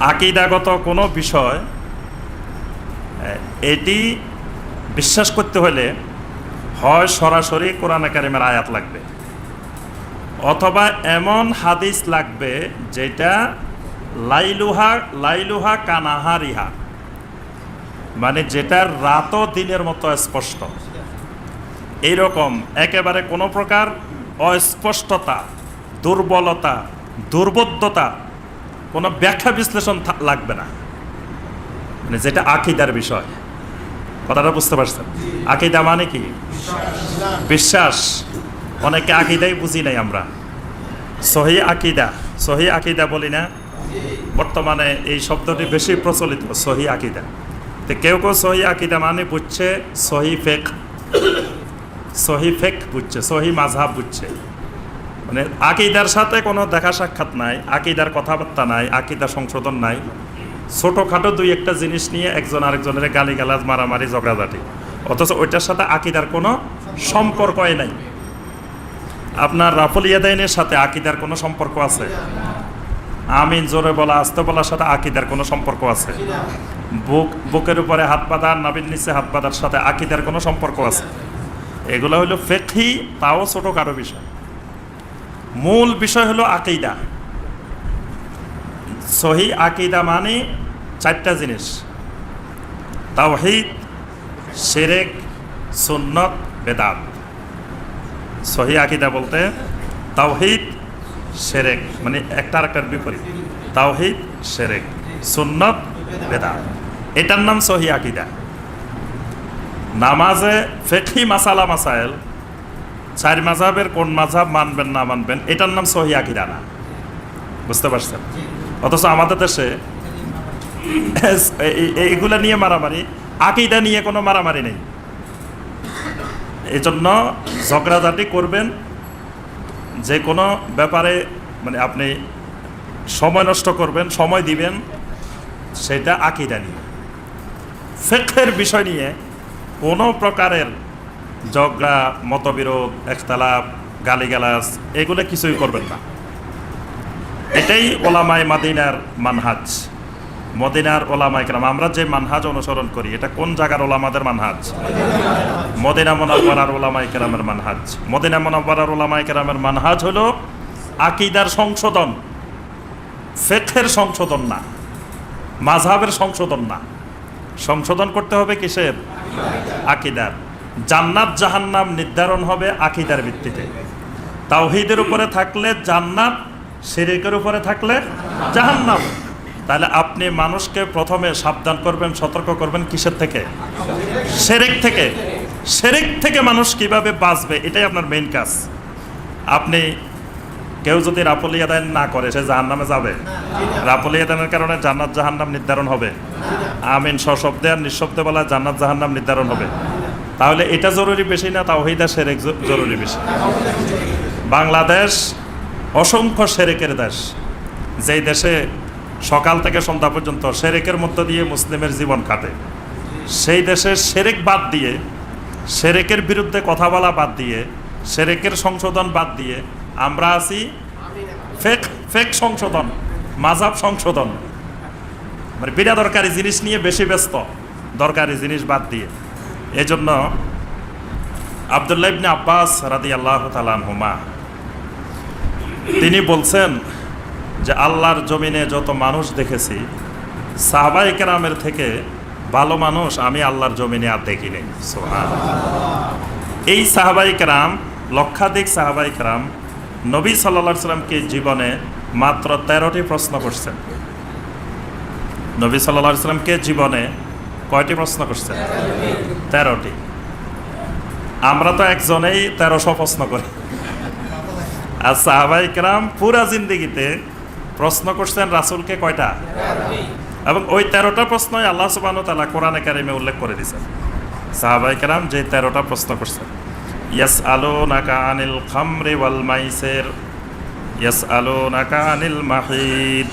আকিদাগত কোনো বিষয় এটি বিশ্বাস করতে হলে হয় সরাসরি কোরআন কারিমের আয়াত লাগবে অথবা এমন হাদিস লাগবে যেটা লাইলুহা লাইলুহা কানাহারিহা মানে যেটার রাতও দিনের মতো স্পষ্ট। এইরকম একেবারে কোনো প্রকার অস্পষ্টতা, দুর্বলতা, দুর্বোধ্যতা কোনো ব্যাখ্যা বিশ্লেষণ লাগবে না। মানে যেটা আকিদার বিষয়। কথাটা বুঝতে পারছেন? আকিদা মানে কি? বিশ্বাস। অনেকে আকিদাই বুঝি নাই আমরা। সহি আকিদা। সহি আকিদা বলি না। বর্তমানে এই শব্দটি বেশি প্রচলিত, সহি আকিদা। তো কেউ কেউ সহি আকিদা মানে বুঝছে, সহি ফেক। সহি ফেক বুঝছে, সহি মাঝহাব বুঝছে। মানে আকিদার সাথে কোনো দেখা সাক্ষাৎ নাই, আকিদার কথাবার্তা নাই আকিদা সংশোধন নাই। ছোটোখাটো দুই একটা জিনিস নিয়ে একজন আরেকজনের গালি গালাজ মারামারি, ঝগড়াঝাটি। অথচ ওইটার সাথে আকিদার কোনো সম্পর্কই নাই। আপনার রাফল ইয়াদাইনের সাথে আকিদার কোনো সম্পর্ক আছে? আমিন জোরে বলা, আস্তে বলার সাথে আকিদার কোনো সম্পর্ক আছে? বুক, বুকের উপরে হাত বাঁধা নাবির নিচে হাত বাঁধার সাথে আকিদার কোনো সম্পর্ক আছে? এগুলো হলো ফেকহি, তাও ছোটো কারও বিষয়। মূল বিষয় হলো আকিদা। সহি আকিদা মানে চারটা জিনিস। তাওহিদ সেরেক সুন্নত, বেদাত। সহি আকিদা বলতে তাওহিদ সেরেক মানে একটা আরেকটার বিপরীত। তাওহিদ সেরেক সুন্নত, বেদাত। এটার নাম সহি আকিদা। নামাজে ফেকি মাসালা, মাসাইল চার মাঝাবের কোন মাঝাব মানবেন না মানবেন, এটার নাম সহি আকিদা না বুঝতে পারছেন? অথচ আমাদের দেশে এইগুলা নিয়ে মারামারি, আকিদা নিয়ে কোনো মারামারি নেই। এই জন্য ঝগড়াঝাটি করবেন, যে কোনো ব্যাপারে মানে আপনি সময় নষ্ট করবেন, সময় দিবেন, সেটা আকিদা নিয়ে। ফেকের বিষয় নিয়ে কোনো প্রকারের ঝগড়া, মতবিরোধ, একতলাপ, গালিগালাজ, এগুলো কিছুই করবেন না। এটাই ওলামাই মাদিনার মানহাজ। মদিনার ওলামাই কেরাম, আমরা যে মানহাজ অনুসরণ করি, এটা কোন জায়গার ওলামাদের মানহাজ? মদিনা মোনাব্বরার ওলামাই কেরামের মানহাজ। মদিনা মোনাব্বরার ওলামাই কেরামের মানহাজ হলো আকিদার সংশোধন। ফেথের সংশোধন না। মাঝহাবের সংশোধন না। সংশোধন করতে হবে কিসের? আকিদার। জান্নাত জাহান্নাম নির্ধারণ হবে আকিদার ভিত্তিতে। তাওহিদের উপরে থাকলে জান্নাত, শিরিকের উপরে থাকলে জাহান্নাম। তাহলে আপনি মানুষকে প্রথমে সাবধান করবেন, সতর্ক করবেন কিসের থেকে? সেরেক থেকে। সেরেক থেকে মানুষ কীভাবে বাঁচবে, এটাই আপনার মেইন কাজ। আপনি, কেউ যদি রাপলিয়া দান না করে, সে জাহান নামে যাবে। রাপলিয়া দানের কারণে জান্নাত জাহান্নাম নির্ধারণ হবে। আমিন সশব্দে আর নিঃশব্দে বলা জান্নাত জাহান্নাম নির্ধারণ হবে। তাহলে এটা জরুরি বেশি না, তাওহিদা সেরেক জ- জরুরি বেশি বাংলাদেশ অসংখ্য সেরেকের দেশ। যেই দেশে সকাল থেকে সন্ধ্যা পর্যন্ত সেরেকের মধ্য দিয়ে মুসলিমের জীবন কাটে, সেই দেশে সেরেক বাদ দিয়ে, সেরেকের বিরুদ্ধে কথা বলা বাদ দিয়ে, সেরেকের সংশোধন বাদ দিয়ে আমরা আছি ফেক ফেক সংশোধন, মাজাব সংশোধন। মানে বিনা দরকারি জিনিস নিয়ে বেশি ব্যস্ত, দরকারি জিনিস বাদ দিয়ে। এই জন্য আবদুল্লাহ ইবনে আব্বাস রাদি আল্লাহ হুমা তিনি বলছেন যে আল্লাহর জমিনে যত মানুষ দেখেছি সাহাবাই কেরামের থেকে ভালো মানুষ আমি আল্লাহর জমিনে আর দেখিনি। সোহান এই সাহাবাই কেরাম, লক্ষাধিক সাহাবাই কেরাম নবী সাল্লা সাল্লামকে জীবনে মাত্র তেরোটি প্রশ্ন করছেন। নবী সাল্লা সাল্লামকে জীবনে কয়টি প্রশ্ন করছেন তেরোটি। আমরা তো একজনেই তেরোশো প্রশ্ন করি। আর সাহাবাই কেরাম পুরা জিন্দিগিতে প্রশ্ন করছেন রাসুলকে কয়টা? এবং ওই তেরোটা প্রশ্নই আল্লাহ সুবাহ তালা কোরআনে কারিমে উল্লেখ করে দিয়েছেন। সাহাবাই কেরাম যে তেরোটা প্রশ্ন করছেন। ইয়াস আলো নাকা আনিল খামরে ওয়াল মাইসের। ইয়াস আলো নাকা আনিল মাহিদ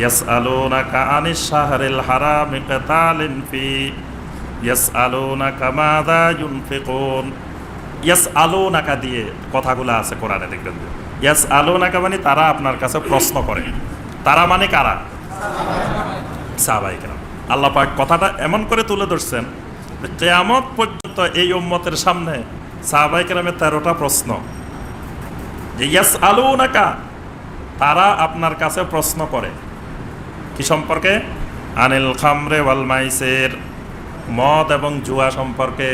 ইয়াস আলো নাকা আনিস শাহরিল হারাম কেতালিন ফি ইয়াস আলো নাকা মাদা ইউনফিকুন। ইয়াস আলো নাকা দিয়ে কথাগুলো আছে কোরআনে, দেখবেন ইয়াস আলো নাকা মানে তারা আপনার কাছে প্রশ্ন করে। তারা মানে কারা? সাহাবাইকেরাম আল্লাহ পাক কথাটা এমন করে তুলে ধরছেন কেয়ামত পর্যন্ত এই উম্মতের সামনে সাহাবাইকেরামের তেরোটা প্রশ্ন। যে ইয়াস আলু নাকা তারা আপনার কাছে প্রশ্ন করে। কি সম্পর্কে? আনিল খামরে ওয়াল মাইসের মদ এবং জুয়া সম্পর্কে।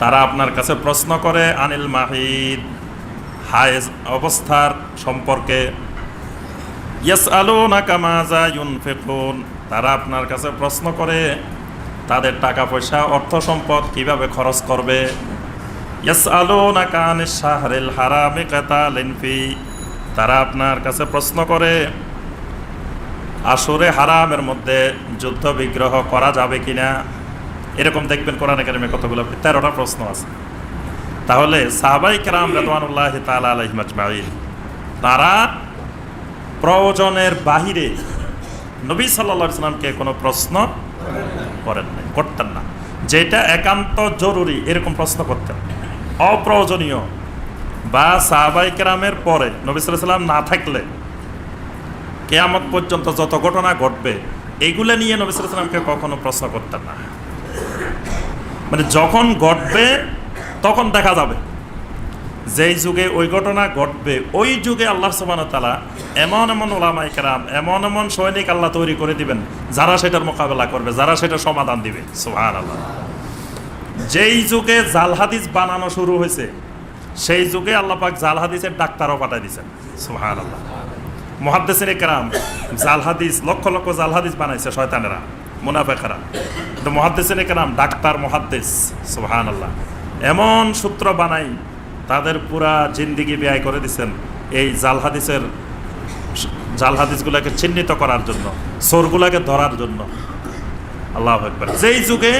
তারা আপনার কাছে প্রশ্ন করে, আনিল মাহিদ, হায়েজ অবস্থার সম্পর্কে। ইয়াস আলো না কামাজা ইউনফেকুন। তারা আপনার কাছে প্রশ্ন করে, তাদের টাকা পয়সা, অর্থ সম্পদ কীভাবে খরচ করবে? ইয়াস আলো না কান শাহরেল হারামে কাতা লেনফি তারা আপনার কাছে প্রশ্ন করে আসরে হারামের মধ্যে যুদ্ধ বিগ্রহ করা যাবে কিনা, এরকম দেখবেন কোরআন একাডেমি কতগুলো তেরোটা প্রশ্ন আছে। তাহলে সাহাবাই কেরাম রেদওয়ানুল্লাহ তালা আলহিম আজমাইন, তারা প্রয়োজনের বাহিরে নবী সাল্লা সাল্লামকে কোনো প্রশ্ন করেন নাই, করতেন না। যেটা একান্ত জরুরি, এরকম প্রশ্ন করতেন। অপ্রয়োজনীয়। বা সাহাবাই কেরামের পরে নবী সাল্লাহ সাল্লাম না থাকলে কেয়ামত পর্যন্ত যত ঘটনা ঘটবে এইগুলো নিয়ে নবী সাল্লাহ সাল্লামকে কখনো প্রশ্ন করতেন না। মানে যখন ঘটবে, তখন দেখা যাবে। যেই যুগে ওই ঘটনা ঘটবে, ওই যুগে আল্লাহ তালা এমন এমন ওলামাই কেরাম, এমন এমন সৈনিক আল্লাহ তৈরি করে দিবেন, যারা সেটার মোকাবেলা করবে, যারা সেটার সমাধান দিবে। সুহান আল্লাহ যেই যুগে জাল হাদিস বানানো শুরু হয়েছে, সেই যুগে আল্লাহ পাক জাল হাদিসের ডাক্তারও পাঠাই দিয়েছেন। সুহান আল্লাহ মহাদ্দেসের কেরাম, জাল হাদিস, লক্ষ লক্ষ জাল হাদিস বানাইছে শয়তানেরা মুনাফেখারা কিন্তু মহাদ্দেসের কেরাম, ডাক্তার মহাদ্দেস সুহান আল্লাহ এমন সূত্র বানাই, তাদের পুরা জিন্দিগি ব্যয় করে দিছেন এই জাল হাদিসের জাল হাদিসগুলোকে চিহ্নিত করার জন্য, সোরগুলাকে ধরার জন্য। আল্লাহ একবার যেই যুগে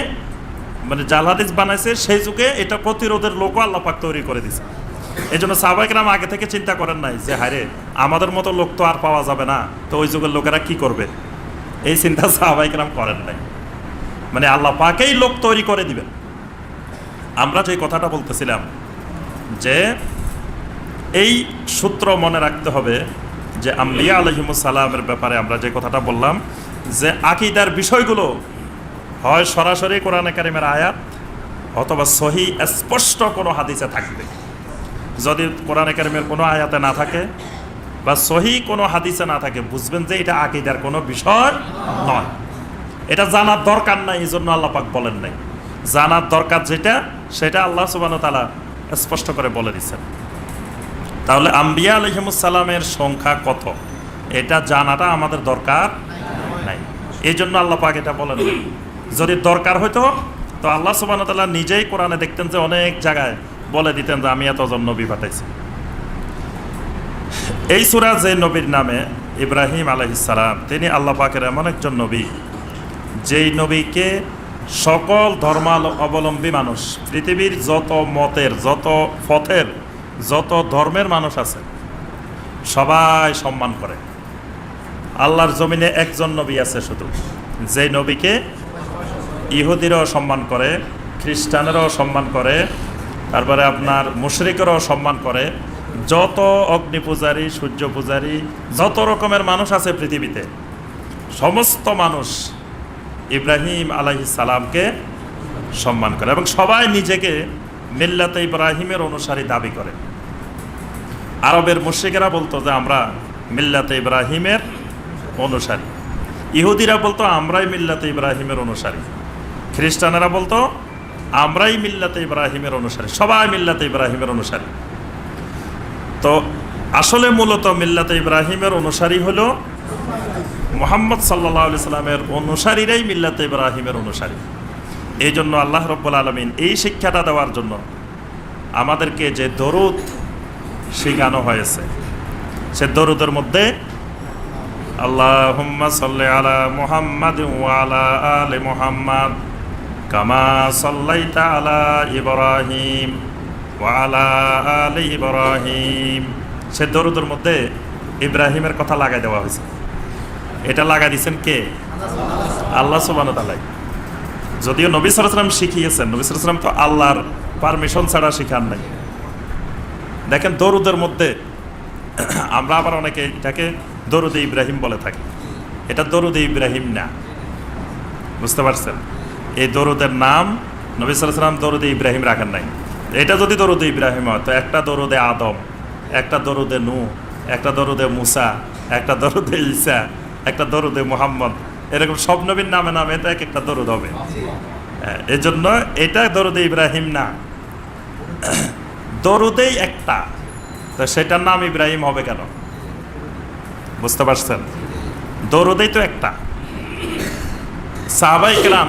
মানে জাল হাদিস বানাইছে, সেই যুগে এটা প্রতিরোধের লোকও আল্লাহ পাক তৈরি করে দিছে। এই জন্য সাহবাইকরাম আগে থেকে চিন্তা করেন নাই যে হারে আমাদের মতো লোক তো আর পাওয়া যাবে না। তো ওই যুগের লোকেরা কি করবে? এই চিন্তা সাহবাইকরাম করেন নাই। মানে আল্লাহ পাকেই লোক তৈরি করে দিবেন। আমরা যে কথাটা বলতেছিলাম যে, এই সূত্র মনে রাখতে হবে যে, আম্বিয়া আলহিমুসালামের ব্যাপারে আমরা যে কথাটা বললাম যে, আকিদার বিষয়গুলো হয় সরাসরি কোরআনে কারিমের আয়াত অথবা সহি স্পষ্ট কোনো হাদিসে থাকবে। যদি কোরআন একাডেমির কোনো আয়াতে না থাকে বা সহি কোনো হাদিসে না থাকে, বুঝবেন যে এটা আকিদার কোনো বিষয় নয়। এটা জানার দরকার নাই এই জন্য আল্লাপাক বলেন নাই। জানার দরকার যেটা, সেটা আল্লাহ সুবান তালা স্পষ্ট করে বলে দিচ্ছেন তাহলে আম্বিয়া আলহিমুসালামের সংখ্যা কত? এটা জানাটা আমাদের দরকার নাই। এই জন্য আল্লাহ পাক এটা বলেন যদি দরকার হইতো, তো আল্লাহ সুবান তালা নিজেই কোরআনে দেখতেন যে অনেক জায়গায় বলে দিতেন যে আমি এতজন নবী পাঠাইছি। এই সুরা যে নবীর নামে ইব্রাহিম আলহিসাল্লাম তিনি আল্লাহ পাকের এমন একজন নবী, যেই নবীকে সকল ধর্মাল অবলম্বী মানুষ, পৃথিবীর যত মতের, যত পথের, যত ধর্মের মানুষ আছে, সবাই সম্মান করে। আল্লাহর জমিনে একজন নবী আছে শুধু, যে নবীকে ইহুদিরাও সম্মান করে, খ্রিস্টানেরাও সম্মান করে তারপরে আপনার মুশরিকেরাও সম্মান করে। যত অগ্নি পূজারী, সূর্য পূজারী, যত রকমের মানুষ আছে পৃথিবীতে, সমস্ত মানুষ ইব্রাহিম আলাইহিস সালামকে সম্মান করে এবং সবাই নিজেকে মিল্লাতে ইব্রাহিমের অনুসারী দাবি করে। আরবের মুশ্রিকেরা বলতো যে, আমরা মিল্লাতে ইব্রাহিমের অনুসারী। ইহুদিরা বলতো, আমরাই মিল্লাতে ইব্রাহিমের অনুসারী। খ্রিস্টানেরা বলতো আমরাই মিল্লাতে ইব্রাহিমের অনুসারী, সবাই মিল্লাতে ইব্রাহিমের অনুসারী। তো আসলে মূলত মিল্লাতে ইব্রাহিমের অনুসারী হলো মোহাম্মদ সাল্লাহ আলি সাল্লামের অনুসারীরাই মিল্লাতে ইব্রাহিমের অনুসারী। এই জন্য আল্লাহ রব্বুল আলমিন এই শিক্ষাটা দেওয়ার জন্য আমাদেরকে যে দরুদ শেখানো হয়েছে, সে দরুদের মধ্যে আল্লাহ সাল্লি আলা মুহাম্মাদ ওয়ালা আলে মুহাম্মাদ আলা ওয়ালা আলে সে দরুদের মধ্যে ইব্রাহিমের কথা লাগাই দেওয়া হয়েছে। এটা লাগাই দিয়েছেন কে? আল্লাহ সুবান যদিও নবী সালাম শিখিয়েছেন, নবী সালাম তো আল্লাহর পারমিশন ছাড়া শিখান নাই। দেখেন দরুদের মধ্যে আমরা আবার অনেকে এটাকে দরুদে ইব্রাহিম বলে থাকি। এটা দরুদ ইব্রাহিম না। বুঝতে পারছেন? এই দরুদের নাম নবী সালাম দরুদে ইব্রাহিম রাখেন নাই। এটা যদি দরুদে ইব্রাহিম হয় তো একটা দরুদে আদম একটা দরুদে নু একটা দরুদে মুসা একটা দরুদে ঈসা একটা দরুদে মোহাম্মদ এরকম সব নবীর নামে নামে তো এক একটা দরুদ হবে। হ্যাঁ, এই জন্য এটা দরুদে ইব্রাহিম না। দরুদেই একটা তো সেটার নাম ইব্রাহিম হবে কেন? বুঝতে পারছেন? দরুদেই তো একটা। সাহাবাই কেরাম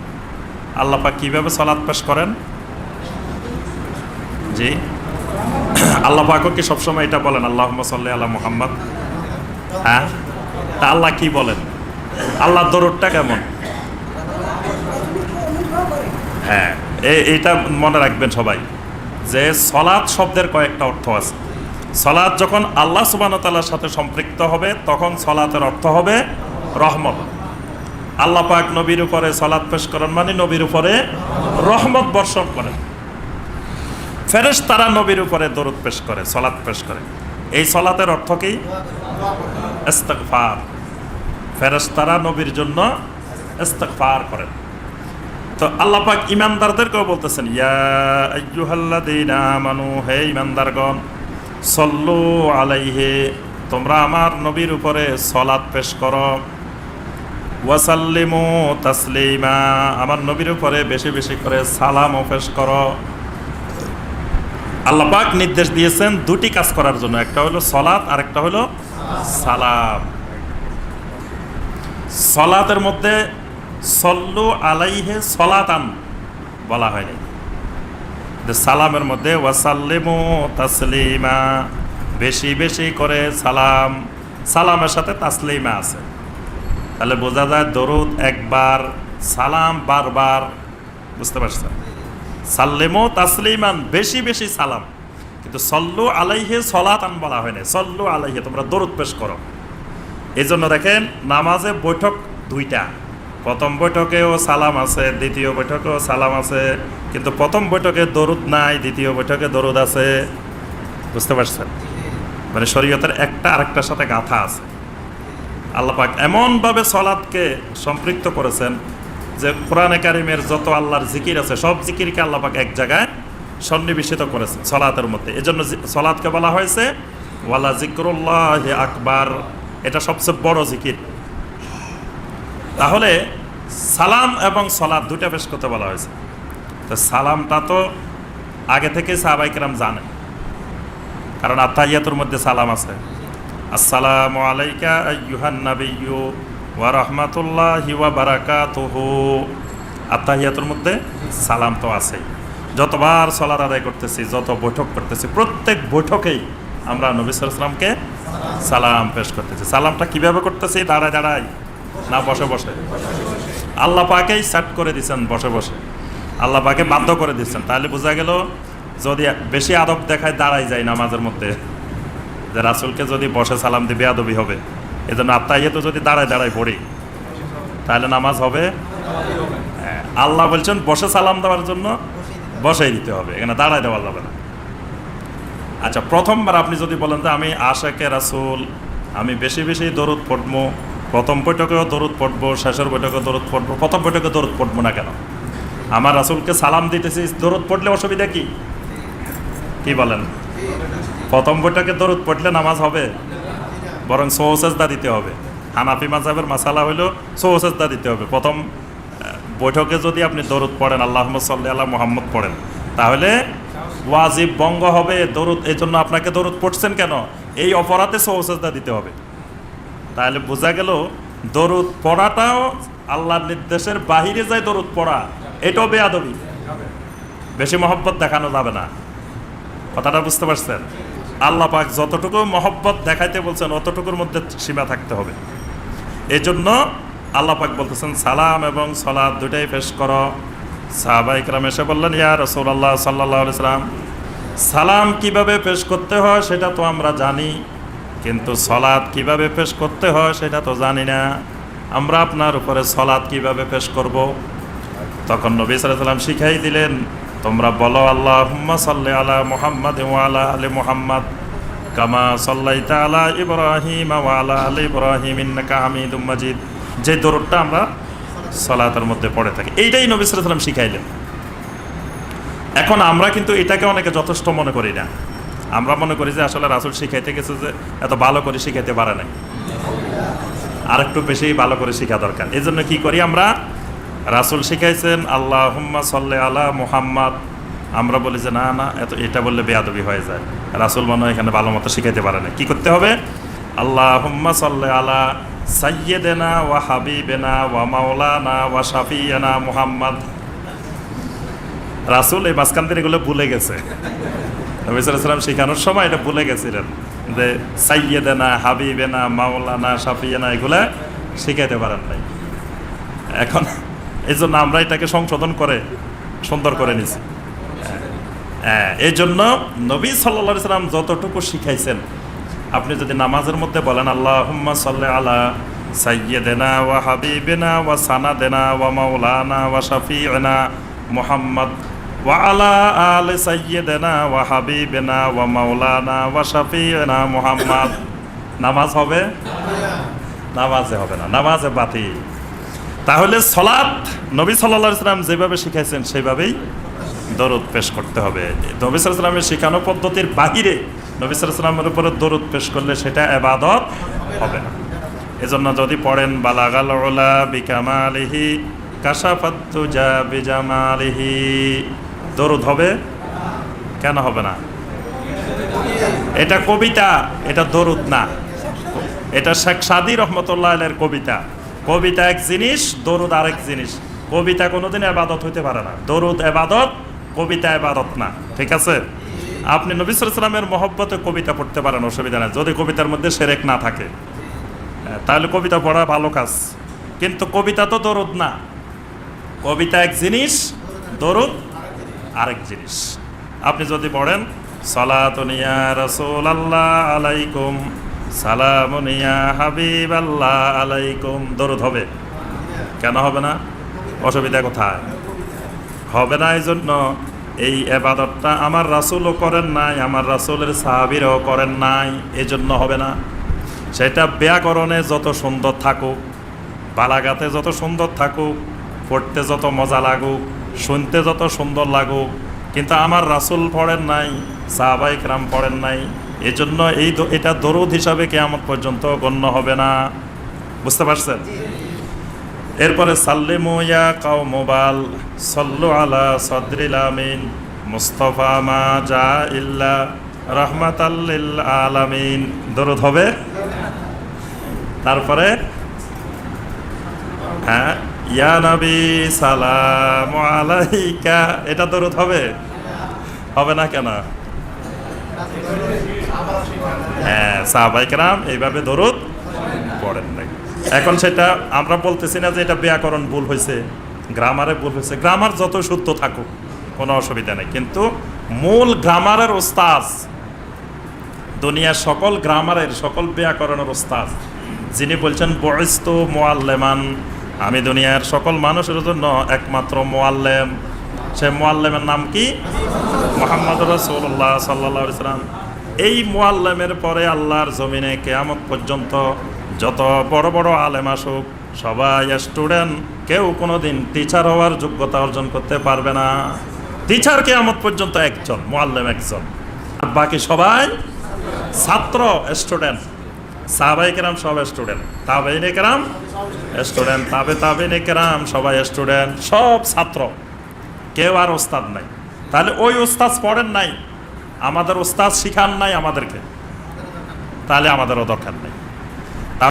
আল্লাহ কীভাবে সলাৎ পেশ করেন? জি। আল্লাহ পাকও কি সবসময় এটা বলেন আল্লাহ সাল্লি আল্লাহ মুহাম্মদ হ্যাঁ? তা আল্লাহ কি বলেন? আল্লাহর দরদটা কেমন? হ্যাঁ এইটা মনে রাখবেন সবাই, যে সলাৎ শব্দের কয়েকটা অর্থ আছে। সলাৎ যখন আল্লাহ সুবাহতাল্লার সাথে সম্পৃক্ত হবে, তখন সলাতের অর্থ হবে রহমত। আল্লাহ পাক নবীর উপরে সলাৎ পেশ করেন মানে নবীর উপরে রহমত বর্ষণ করেন। ফেরেশ তারা নবীর উপরে দরুদ পেশ করে সলাৎ পেশ করে। এই সলাতের অর্থ কি? ইস্তেগফার। ফেরেশ তারা নবীর জন্য ইস্তেগফার করেন। তো আল্লাহ পাক ইমানদারদেরকেও বলতেছেন, ইয়া আমানু, হে ইমানদারগণ, সল্লু আলাইহি, তোমরা আমার নবীর উপরে সলাৎ পেশ করো। ওয়াসাল্লিমু তাসলিমা। আমার নবীর উপরে বেশি বেশি করে সালামও পেশ করো। আল্লাহ পাক নির্দেশ দিয়েছেন দুটি কাজ করার জন্য। একটা হলো সলাৎ আর একটা হলো সালাম। সলাতের মধ্যে সল্লু আলাইহে সলাতান বলা হয়নি সালামের মধ্যে ওয়াসাল্লিমু তাসলিমা, বেশি বেশি করে সালাম। সালামের সাথে তাসলিমা আছে। তাহলে বোঝা যায় দরুদ একবার, সালাম বারবার, বুঝতে পারছেন? সাল্লেমো তাসলিমান, বেশি বেশি সালাম। কিন্তু সল্লু আলাইহে সলাতান বলা হয় হয়নি সল্লু আলাইহে, তোমরা দরুদ পেশ করো। এই জন্য দেখেন, নামাজে বৈঠক দুইটা। প্রথম বৈঠকেও সালাম আছে, দ্বিতীয় বৈঠকেও সালাম আছে। কিন্তু প্রথম বৈঠকে দরুদ নাই, দ্বিতীয় বৈঠকে দরুদ আছে। বুঝতে পারছেন? মানে শরীয়তের একটা আরেকটার সাথে গাথা আছে। আল্লাপাক এমনভাবে সলাদকে সম্পৃক্ত করেছেন যে কোরআনে কারিমের যত আল্লাহর জিকির আছে, সব জিকিরকে আল্লাপাক এক জায়গায় সন্নিবেশিত করেছেন সলাতের মধ্যে। এজন্য জি- সলাদকে বলা হয়েছে, ওয়ালা জিক্রুল্লাহ আকবার। এটা সবচেয়ে বড় জিকির। তাহলে সালাম এবং সলাদ দুটা পেশ করতে বলা হয়েছে। তো সালামটা তো আগে থেকে সাহাবাইকেরাম জানে কারণ আত্মাহিয়াতুর মধ্যে সালাম আছে। আসসালামু আলাইকা আইয়ুহান নাবিয়্যু ওয়া রাহমাতুল্লাহি ওয়া বারাকাতুহু। আত্মাহিয়াতুর মধ্যে সালাম তো আছেই। যতবার সলার আদায় করতেছি, যত বৈঠক করতেছি, প্রত্যেক বৈঠকেই আমরা নবী সালামকে সালাম পেশ করতেছি। সালামটা কীভাবে করতেছি? দাঁড়ায় দাঁড়ায়। না, বসে বসে। আল্লাহ পাকেই সেট করে দিচ্ছেন বসে বসে। আল্লাহ পাকে বাধ্য করে দিচ্ছেন তাহলে বোঝা গেল, যদি বেশি আদব দেখায় দাঁড়াই যায় নামাজের মধ্যে। যে রাসুলকে যদি বসে সালাম দিবে আদবি হবে। এই জন্য আত্মাইয়ে তো যদি দাঁড়ায় দাঁড়ায় পড়ি তাহলে নামাজ হবে। হ্যাঁ, আল্লাহ বলছেন বসে সালাম দেওয়ার জন্য বসেই দিতে হবে। এখানে দাঁড়ায় দেওয়া যাবে না। আচ্ছা প্রথমবার আপনি যদি বলেন যে আমি আশেকে রাসুল আমি বেশি বেশি দরুদ পড়ব প্রথম বৈঠকেও দরুদ পড়ব শেষের বৈঠকেও দরুদ পড়ব প্রথম বৈঠকে দরুদ পড়ব না কেন? আমার রাসুলকে সালাম দিতেছি দরুদ পড়লে অসুবিধা কি? কি বলেন? প্রথম বৈঠকে দরুদ পড়লে নামাজ হবে, বরং সৌসেজদা দিতে হবে। হানাফি মাজাবের মাসালা হইলেও সৌসেজদা দিতে হবে। প্রথম বৈঠকে যদি আপনি দরুদ পড়েন আল্লাহ সাল্লি আল্লাহ মোহাম্মদ পড়েন, তাহলে ওয়াজিব বঙ্গ হবে দরুদ এই জন্য আপনাকে দরুদ পড়ছেন কেন? এই অপরাধে সৌসেজদা দিতে হবে। তাহলে বোঝা গেল, দরুদ পড়াটাও আল্লাহর নির্দেশের বাহিরে যায় দরুদ পড়া, এটাও বেয়াদবি। বেশি মহব্বত দেখানো যাবে না। কথাটা বুঝতে পারছেন? আল্লাহ পাক যতটুকু মহব্বত দেখাইতে বলছেন, অতটুকুর মধ্যে সীমা থাকতে হবে। এই জন্য আল্লাহ পাক বলতেছেন, সালাম এবং সলাদ দুটাই পেশ করো। সাহাবা ইকরাম এসে বললেন, ইয়া রসৌল্লাহ সাল্লাহ সাল্লাম, সালাম কীভাবে পেশ করতে হয় সেটা তো আমরা জানি, কিন্তু সলাদ কীভাবে পেশ করতে হয় সেটা তো জানি না। আমরা আপনার উপরে সলাদ কীভাবে পেশ করব? তখন নবী সাল্লাম শিখাই দিলেন তোমরা বলো আল্লাহ সাল্লি আলা মুহাম্মদ ওয়ালা আলি মুহাম্মদ। কামা সাল্লাইতা আলা ইব্রাহিম ওয়ালা আলি ইব্রাহিম ইন্নাকা হামিদুম মাজিদ। যে দরুদটা আমরা সলাতের মধ্যে পড়ে থাকি। এইটাই নবী শিখাইলেন। এখন আমরা কিন্তু এটাকে অনেকে যথেষ্ট মনে করি না। আমরা মনে করি যে আসলে রাসুল শিখাইতে গেছে যে এত ভালো করে শিখাইতে পারে নাই। আর একটু বেশি ভালো করে শেখা দরকার। এই জন্য কী করি আমরা রাসুল শিখাইছেন আল্লাহ হুম্মা সাল্লে আলা মুহাম্মদ। আমরা বলি যে, না না, এত, এটা বললে বেয়াদবি হয়ে যায়। রাসুল মনে এখানে ভালো মতো শিখাইতে পারে না কি করতে হবে? আল্লাহ হুম্মা সাল্লে আলা সাইয়েদেনা ওয়া হাবিবেনা ওয়া মাওলানা ওয়া শাফিয়ানা মুহাম্মদ। রাসুল এই মাঝখান থেকে এগুলো ভুলে গেছে। নবী সাল্লাম শেখানোর সময় এটা ভুলে গেছিলেন যে সাইয়েদেনা হাবিবেনা, মাওলানা শাফিয়ানা এগুলা শিখাইতে পারেন নাই। এখন এই জন্য আমরা এটাকে সংশোধন করে সুন্দর করে নিছি। হ্যাঁ, এই জন্য নবী সাল্লা সাল্লাম যতটুকু শিখাইছেন আপনি যদি নামাজের মধ্যে বলেন আল্লাহ হুম্মা সাল্লে আলা সাইয়েদেনা ওয়া হাবিবেনা ওয়া সানাদেনা ওয়া মাওলানা ওয়া শাফিনা মুহাম্মদ ওয়া আলা আলে সাইয়েদেনা ওয়া হাবিবেনা ওয়া মাওলানা ওয়া শাফিনা মুহাম্মদ। নামাজ হবে? নামাজে হবে না নামাজে বাতি তাহলে সলাৎ নবী সাল্লা সাল্লাম যেভাবে শিখাইছেন, সেভাবেই দরদ পেশ করতে হবে। নবী সাল্লামের শেখানো পদ্ধতির বাহিরে নবী সাল্লামের উপরে দরদ পেশ করলে সেটা এবাদত হবে না। এজন্য যদি পড়েন, বালাগাল বিকামালিহি বিজামালিহি। দরুদ হবে? কেন হবে না? এটা কবিতা, এটা দরুদ না। এটা শেখ সাদি রহমতুল্লাহ আলের কবিতা। কবিতা এক জিনিস, দরুদ আরেক জিনিস। কবিতা কোনোদিন আবাদত হইতে পারে না। দরুদ এবাদত, কবিতা এবাদত না। ঠিক আছে? আপনি নবী সালামের মহব্বতে কবিতা পড়তে পারেন, অসুবিধা নেই। যদি কবিতার মধ্যে সেরেক না থাকে তাহলে কবিতা পড়া ভালো কাজ। কিন্তু কবিতা তো দরুদ না। কবিতা এক জিনিস, দরুদ আরেক জিনিস। আপনি যদি পড়েন সলাতনিয়া রসুল আল্লাহ আলাইকুম। সালামনিয়া হাবিব আল্লাহ আলাইকুম। দরুদ হবে। কেন হবে না? অসুবিধা কোথায়? হবে না এই জন্য এই এবাদতটা আমার রাসুলও করেন নাই, আমার রাসুলের সাহাবিরও করেন নাই এই জন্য হবে না। সেটা ব্যাকরণে যত সুন্দর থাকুক, বালাগাতে যত সুন্দর থাকুক, পড়তে যত মজা লাগুক, শুনতে যত সুন্দর লাগুক, কিন্তু আমার রাসুল পড়েন নাই সাহাবাইক রাম পড়েন নাই এই জন্য এই এটা দরুদ হিসাবে কেয়ামত পর্যন্ত গণ্য হবে না। বুঝতে পারছেন? এরপরে সাল্লিমু ইয়া কাউ মোবাল সল্লু আলা সদরিল আমিন মুস্তফা মা জা ইল্লা রহমাত আলামিন। দরুদ হবে? তারপরে হ্যাঁ ইয়া নবী সালাম আলাইকা। এটা দরুদ হবে? হবে না কেন? হ্যাঁ সাহাবাইকরাম এইভাবে দরুদ পড়েন নাই। এখন সেটা আমরা বলতেছি না যে এটা ব্যাকরণ ভুল হয়েছে, গ্রামারে ভুল হয়েছে। গ্রামার যত সত্য থাকুক, কোনো অসুবিধা নেই। কিন্তু মূল গ্রামারের ওস্তাজ দুনিয়ার সকল গ্রামারের সকল ব্যাকরণের ওস্তাজ যিনি বলছেন, বয়স্ত মোয়াল্লেমান আমি দুনিয়ার সকল মানুষের জন্য একমাত্র মোয়াল্লেম সে মোয়াল্লেমের নাম কি? মোহাম্মদ রসুল্লাহ সাল্লাহ ইসলাম এই মোয়াল্লেমের পরে আল্লাহর জমিনে কেয়ামত পর্যন্ত যত বড় বড় আলেম আসুক, সবাই স্টুডেন্ট, কেউ কোনো দিন টিচার হওয়ার যোগ্যতা অর্জন করতে পারবে না। টিচার কেয়ামত পর্যন্ত একজন মোয়াল্লেম একজন। আর বাকি সবাই ছাত্র, স্টুডেন্ট। সাহাবাই কেরাম সব স্টুডেন্ট। তাবেইনে কেরাম স্টুডেন্ট, তাবে তাবেইনে কেরাম সবাই স্টুডেন্ট, সব ছাত্র। কেউ আর ওস্তাদ নাই। তাহলে ওই ওস্তাদ পড়েন নাই। আমাদের ওস্তাদ শিখান নাই আমাদেরকে। তাহলে আমাদেরও দরকার নেই।